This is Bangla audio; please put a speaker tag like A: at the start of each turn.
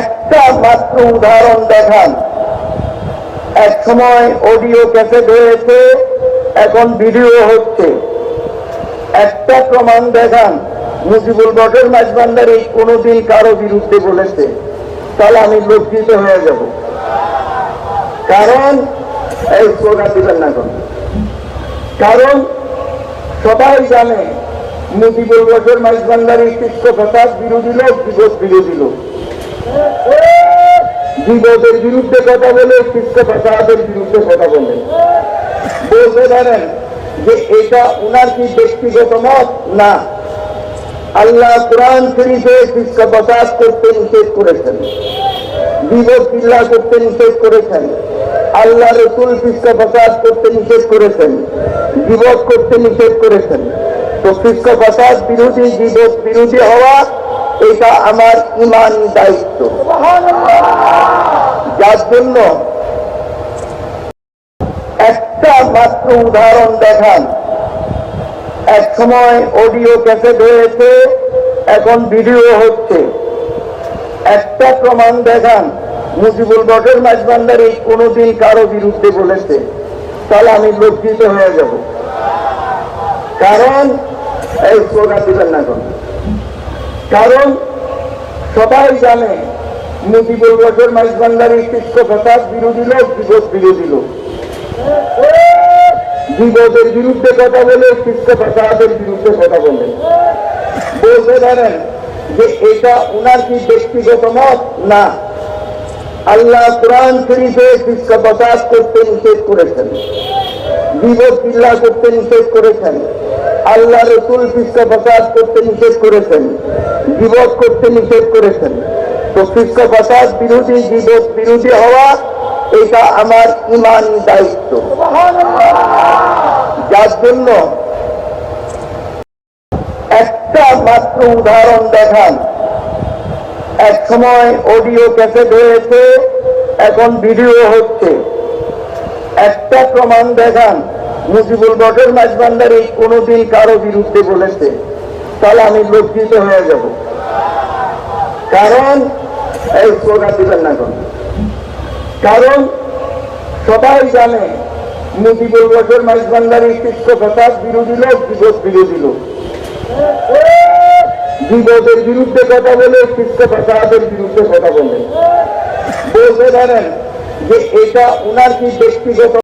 A: একটা মাত্র উদাহরণ দেখান। এক সময় অডিও ক্যাসেট হয়েছে, এখন ভিডিও হচ্ছে। একটা প্রমাণ দেখান, মুজিবুল বটের মাঝবান্ডারি কোনোদিন কারও বিরুদ্ধে বলেছে। তাহলে আমি লজ্জিত হয়ে যাব। কারণ, এই স্লোগান দিবেন না কোন কারণ, সবাই জানে, মুজিবুল বটের মাঝবান্ডারি শিক্ষকতার বিরোধী লোক বিরোধী লোক। বিপদের বিরুদ্ধে কথা বলে শিক্ষকতাদের বিরুদ্ধে কথা বলে। বলতে পারেন যে এটা উনার কি ব্যক্তিগত মত? না। আল্লাহ কোরআন শরীফে শিক্ষকতাস করতে নিষেধ করেছেন। বিপদ চিল্লা করতে নিষেধ করেছেন। আল্লাহ রসুল শিক্ষকতাস করতে নিষেধ করেছেন। বিপদ করতে নিষেধ করেছেন। তো শিক্ষকতাস বিরোধী, বিপদ বিরোধী হওয়া এটা আমার ইমান দায়িত্ব। যার জন্য একটা মাত্র উদাহরণ দেখান। এক সময় অডিও ক্যাসেট হয়েছে, এখন ভিডিও হচ্ছে। একটা প্রমাণ দেখান, মুজিবুল বটের মাঝবান্ডারি কোনোদিন কারও বিরুদ্ধে বলেছে। তাহলে আমি লজ্জিত হয়ে যাব। কারণ এই স্লোগান দিবেন না কারণ সবাই জানে মুজিবুল বটের মাঝবান্ডারি শিক্ষকতার বিরোধী লোক বিপদ বিরোধী লোক। বিপদের বিরুদ্ধে কথা বলে শিক্ষকতাদের বিরুদ্ধে কথা বলে। বলতে পারেন যে এটা ওনার কি ব্যক্তিগত মত? না। আল্লাহ কোরআন শরীফে শিক্ষকতাস করতে নিষেধ করেছেন। বিপদ চিল্লা করতে নিষেধ করেছেন। আল্লাহ রসুল শিক্ষকতাস করতে নিষেধ করেছেন। বিপদ করতে নিষেধ করেছেন। তো শিক্ষকতাস বিরোধী বিপদ বিরোধী হওয়া, এটা আমার ইমানি দায়িত্ব। যার জন্য একটা মাত্র উদাহরণ দেখান। এক সময় অডিও ক্যাসেট হয়েছে, এখন ভিডিও হচ্ছে। একটা প্রমাণ দেখান, মুজিবুল বটের মাঝবান্ডারি কোনোদিন কারও বিরুদ্ধে বলেছে, তাহলে আমি লজ্জিত হয়ে যাব। কারণ, এই স্লোগান দিবেন না কোন কারণ, সবাই জানে, মুজিবুল বটের মাঝবান্ডারি শিক্ষকতার বিরোধী লোক, বিপদ বিরোধী লোক। বিপদের বিরুদ্ধে কথা বলে শিক্ষকতাদের বিরুদ্ধে কথা বলে। বলতে পারেন যে এটা ওনার কি ব্যক্তিগত